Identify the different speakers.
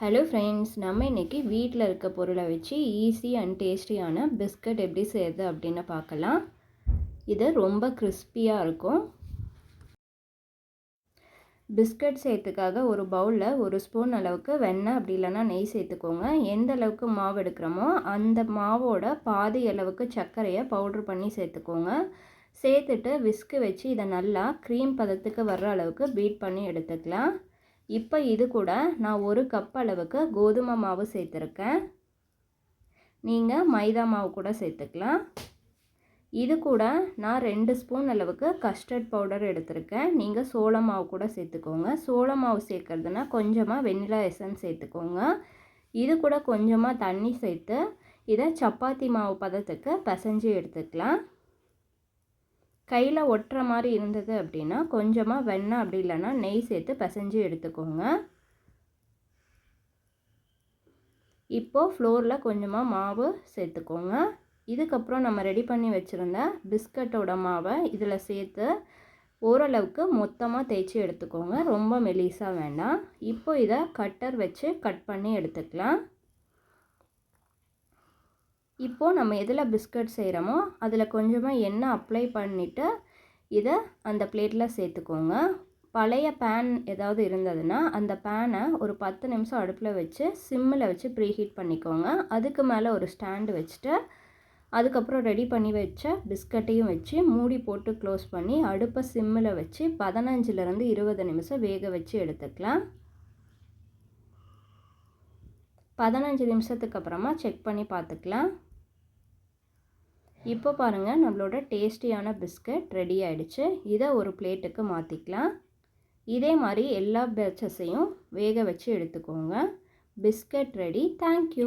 Speaker 1: Hello friends நம்ம இன்றைக்கி வீட்டில் இருக்க பொருளை வச்சு ஈஸி அண்ட் டேஸ்டியான பிஸ்கட் எப்படி செய்யுது அப்படின்னு பார்க்கலாம். இது ரொம்ப கிறிஸ்பியாக இருக்கும். பிஸ்கட் செய்யறதுக்காக ஒரு பவுலில் ஒரு ஸ்பூன் அளவுக்கு வெண்ணெய் அப்படி இல்லைன்னா நெய் சேர்த்துக்கோங்க. எந்த அளவுக்கு மாவு எடுக்கிறோமோ அந்த மாவோட பாதி அளவுக்கு சர்க்கரையை பவுட்ரு பண்ணி சேர்த்துக்கோங்க. சேர்த்துட்டு விஸ்கு வச்சு இதை நல்லா க்ரீம் பதத்துக்கு வர்ற அளவுக்கு பீட் பண்ணி எடுத்துக்கலாம். இப்போ இது கூட நான் ஒரு கப் அளவுக்கு கோதுமை மாவு சேர்த்துருக்கேன். நீங்கள் மைதா மாவு கூட சேர்த்துக்கலாம். இது கூட நான் ரெண்டு ஸ்பூன் அளவுக்கு கஸ்டர்ட் பவுடர் எடுத்திருக்கேன். நீங்கள் சோள மாவு கூட சேர்த்துக்கோங்க. சோள மாவு சேர்க்குறதுனா கொஞ்சமாக வெண்ணிலா எசன்ஸ் சேர்த்துக்கோங்க. இது கூட கொஞ்சமாக தண்ணி சேர்த்து இதை சப்பாத்தி மாவு பதத்துக்கு பிசைஞ்சு எடுத்துக்கலாம். கையில் ஒட்டுற மாதிரி இருந்தது அப்படின்னா கொஞ்சமாக வெண்ணெய் அப்படி இல்லைன்னா நெய் சேர்த்து பிசைஞ்சு எடுத்துக்கோங்க. இப்போது ஃப்ளோரில் கொஞ்சமாக மாவு சேர்த்துக்கோங்க. இதுக்கப்புறம் நம்ம ரெடி பண்ணி வச்சுருந்த பிஸ்கட்டோட மாவை இதில் சேர்த்து ஓரளவுக்கு மொத்தமாக தேய்ச்சி எடுத்துக்கோங்க. ரொம்ப மெலிசாக வேண்டாம். இப்போ இதை கட்டர் வச்சு கட் பண்ணி எடுத்துக்கலாம். இப்போது நம்ம எதில் பிஸ்கட் செய்கிறோமோ அதில் கொஞ்சமாக எண்ணெய் அப்ளை பண்ணிவிட்டு இதை அந்த பிளேட்டில் சேர்த்துக்கோங்க. பழைய பேன் ஏதாவது இருந்ததுன்னா அந்த பேனை ஒரு பத்து நிமிஷம் அடுப்பில் வச்சு சிம்மில் வச்சு ப்ரீ ஹீட் பண்ணிக்கோங்க. அதுக்கு மேலே ஒரு ஸ்டாண்டு வச்சுட்டு அதுக்கப்புறம் ரெடி பண்ணி வச்ச பிஸ்கட்டையும் வச்சு மூடி போட்டு க்ளோஸ் பண்ணி அடுப்பை சிம்மில் வச்சு பதினஞ்சுலேருந்து இருபது நிமிஷம் வேக வச்சு எடுத்துக்கலாம். பதினஞ்சு நிமிஷத்துக்கு அப்புறமா செக் பண்ணி பார்த்துக்கலாம். இப்போ பாருங்கள் நம்மளோட டேஸ்டியான பிஸ்கட் ரெடி ஆகிடுச்சு இதை ஒரு பிளேட்டுக்கு மாற்றிக்கலாம் இதே மாதிரி எல்லா பேச்சஸையும் வேக வச்சு எடுத்துக்கோங்க. Biscuit ready. தேங்க்யூ